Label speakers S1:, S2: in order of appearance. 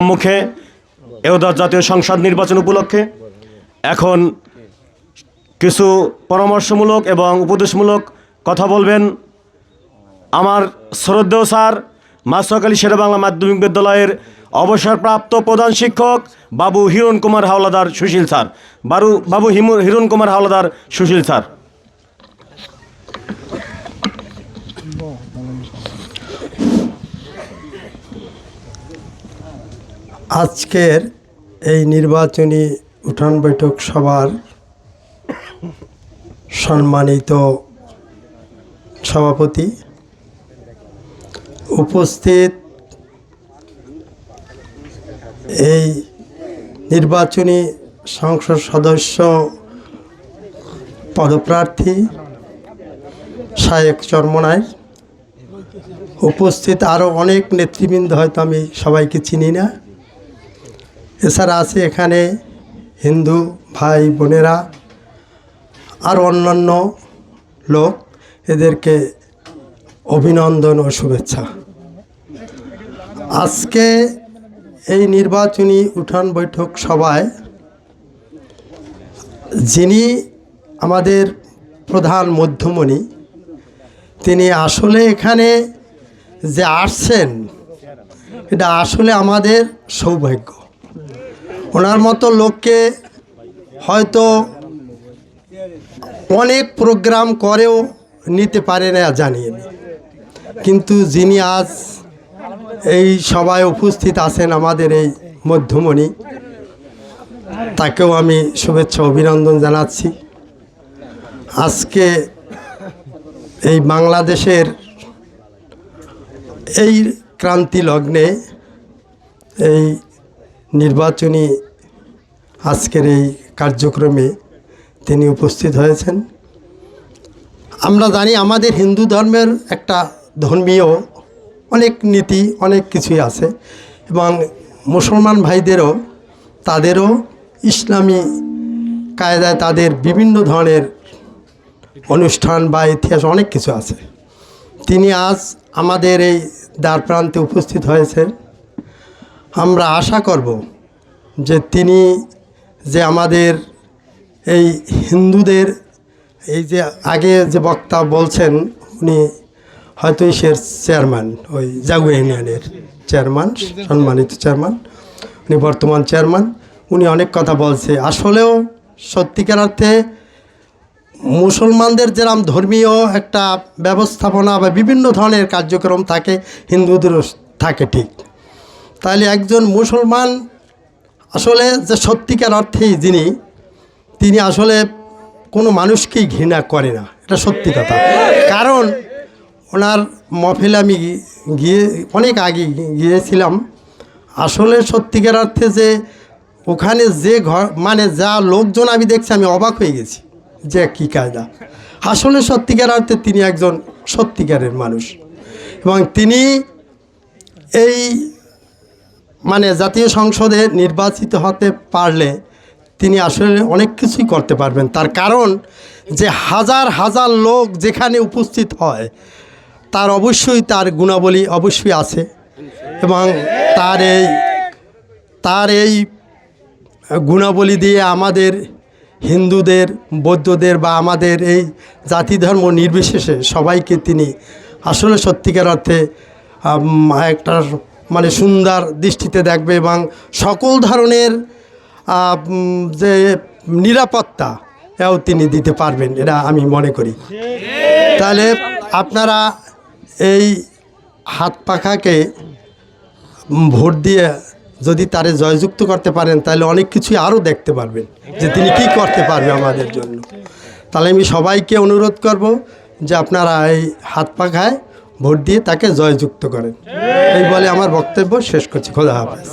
S1: মুখে এওদা জাতীয় সংসদ নির্বাচন উপলক্ষে এখন কিছু পরামর্শমূলক এবং উপদেশমূলক কথা বলবেন আমার শ্রদ্ধেয় স্যার মাসুক আলী শেরে বাংলা মাধ্যমিক বিদ্যালয়ের অবসরপ্রাপ্ত প্রধান শিক্ষক বাবু হিরণ কুমার হাওলাদার সুশীল স্যার। বারু, বাবু হিরণ কুমার হাওলাদার সুশীল স্যার।
S2: আজকের এই নির্বাচনী উঠান বৈঠক সভার সম্মানিত সভাপতি উপস্থিত এই নির্বাচনী সংসদ সদস্য পদপ্রার্থী শায়েক চরমনায় উপস্থিত আরও অনেক নেতৃবৃন্দ, হয়তো আমি সবাইকে চিনি না। এছাড়া আছে এখানে হিন্দু ভাই বোনেরা, আর অন্যান্য লোক, এদেরকে অভিনন্দন ও শুভেচ্ছা। আজকে এই নির্বাচনী উঠান বৈঠক সভায় যিনি আমাদের প্রধান মধ্যমণি, তিনি আসলে এখানে যে আসছেন, এটা আসলে আমাদের সৌভাগ্য ওনার মতো লোককে হয়তো অনেক প্রোগ্রাম করেও নিতে পারে না জানিয়ে। কিন্তু যিনি আজ এই সবাই উপস্থিত আছেন আমাদের এই মধ্যমণি, তাকেও আমি শুভেচ্ছা অভিনন্দন জানাচ্ছি আজকে এই বাংলাদেশের এই ক্রান্তি লগ্নে এই নির্বাচনী আজকের এই কার্যক্রমে তিনি উপস্থিত হয়েছেন। আমরা জানি আমাদের হিন্দু ধর্মের একটা ধর্মীয় অনেক নীতি, অনেক কিছুই আছে এবং মুসলমান ভাইদেরও, তাদেরও ইসলামী কায়দায় তাদের বিভিন্ন ধরনের অনুষ্ঠান বা ইতিহাস অনেক কিছু আছে। তিনি আজ আমাদের এই দ্বার প্রান্তে উপস্থিত হয়েছেন। আমরা আশা করব যে তিনি যে আমাদের এই হিন্দুদের এই যে আগে যে বক্তা বলছেন, উনি হয়তো ইসের চেয়ারম্যান, ওই জাগু ইউনিয়নের চেয়ারম্যান, সম্মানিত চেয়ারম্যান, উনি বর্তমান চেয়ারম্যান, উনি অনেক কথা বলছে। আসলেও সত্যিকার অর্থে মুসলমানদের যেরকম ধর্মীয় একটা ব্যবস্থাপনা বা বিভিন্ন ধরনের কার্যক্রম থাকে হিন্দুদেরও থাকে ঠিক। তাহলে একজন মুসলমান আসলে যে সত্যিকার অর্থেই যিনি, তিনি আসলে কোনো মানুষকেই ঘৃণা করে না, এটা সত্যি কথা। কারণ ওনার মফিল আমি গিয়ে, অনেক আগে গিয়েছিলাম। আসলে সত্যিকার অর্থে যে ওখানে যে ঘর মানে যা লোকজন আমি দেখছি, আমি অবাক হয়ে গেছি। যে কী কায়দা? আসলে সত্যিকার অর্থে তিনি একজন সত্যিকারের মানুষ। এবং তিনি এই মানে জাতীয় সংসদে নির্বাচিত হতে পারলে তিনি আসলে অনেক কিছুই করতে পারবেন। তার কারণ যে হাজার হাজার লোক যেখানে উপস্থিত হয়, তার অবশ্যই তার গুণাবলী অবশ্যই আছে। এবং তার এই তার এই গুণাবলী দিয়ে আমাদের হিন্দুদের, বৌদ্ধদের বা আমাদের এই জাতি ধর্ম নির্বিশেষে সবাইকে তিনি আসলে সত্যিকার অর্থে একটা মানে সুন্দর দৃষ্টিতে দেখবে এবং সকল ধরনের যে নিরাপত্তা, এও তিনি দিতে পারবেন এটা আমি মনে করি। তাহলে আপনারা এই হাত পাখাকে ভোট দিয়ে যদি তারে জয়যুক্ত করতে পারেন, তাহলে অনেক কিছুই আরও দেখতে পারবেন যে তিনি কি করতে পারবে আমাদের জন্য। তাহলে আমি সবাইকে অনুরোধ করব যে আপনারা এই হাত পাখায় ভোট দিয়ে তাকে জয়যুক্ত করেন। এই বলে আমার বক্তব্য শেষ করছি। খোদা হাফেজ।